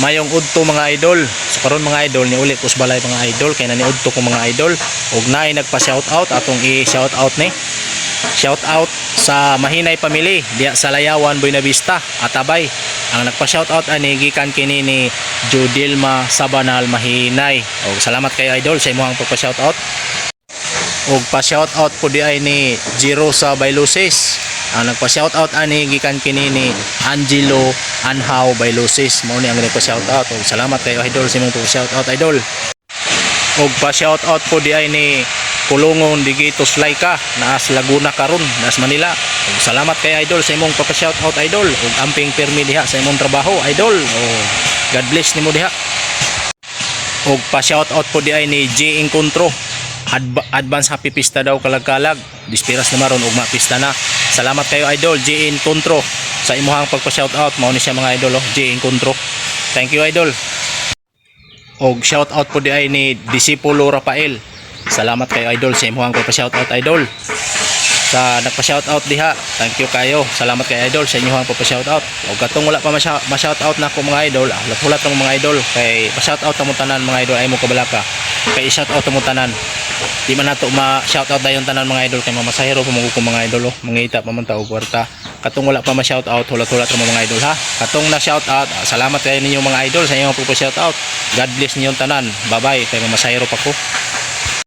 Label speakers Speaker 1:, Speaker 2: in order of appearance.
Speaker 1: mayong udto mga idol. So karon mga idol ni uli kus balay mga idol. Kay nani udto ko mga idol. Ug naay nagpa shout out atong i shout out ni. Shout out sa Mahinay Family. Diya sa Layawan Buena Vista Atabay. Ang nagpa shout out ani gikan kini ni Judilma Sabanal Mahinay. Og salamat kayo idol sa imong pagpa shout out og pa shout out po di ni Jiro sa Bailusis ang nagpa shout out ani gikan kini ni Angelo Anhaw Bailusis mao ni ang nagpa shout out og salamat kayo idol sa imong shout out idol. Og pa shout out po di ay ni Kulungon Digitos Laika naas Laguna karon naas Manila. Og salamat kay idol sa imong papa shout out idol. Og amping permi diha sa imong trabaho idol. Og God bless nimo diha. Og pa shout out po di ay ni J Encontro Adva- advance happy pista daw kalagkalag. Dispiras na maron ug mapista na salamat kayo idol. J Encontro sa imuhang pagpa shout out mao ni siya mga idol oh, J Encontro thank you idol. Og shout out po di ay ni Disipulo Rafael. Salamat kayo idol sa imuhang pagpa shout out idol. Sa nagpa shout out diha thank you kayo. Salamat kay idol sa inyong pagpa shout out og katong wala pa ma shout out na ako mga idol ah, ng mga idol. Kay pa shout out mo tanan mga idol ay mo kabalaka. Kay shout out mo tanan di man nato ma shout out dayon tanan mga idol kay mamasahero pa mga mga idol oh. Mangita pa man ta kwarta katong wala pa ma shout out hulat-hulat mo mga idol ha? Katong na shout out salamat kayo ninyo mga idol sa inyong pagpa shout out God bless niyo tanan. Bye bye kay mamasahero pa ko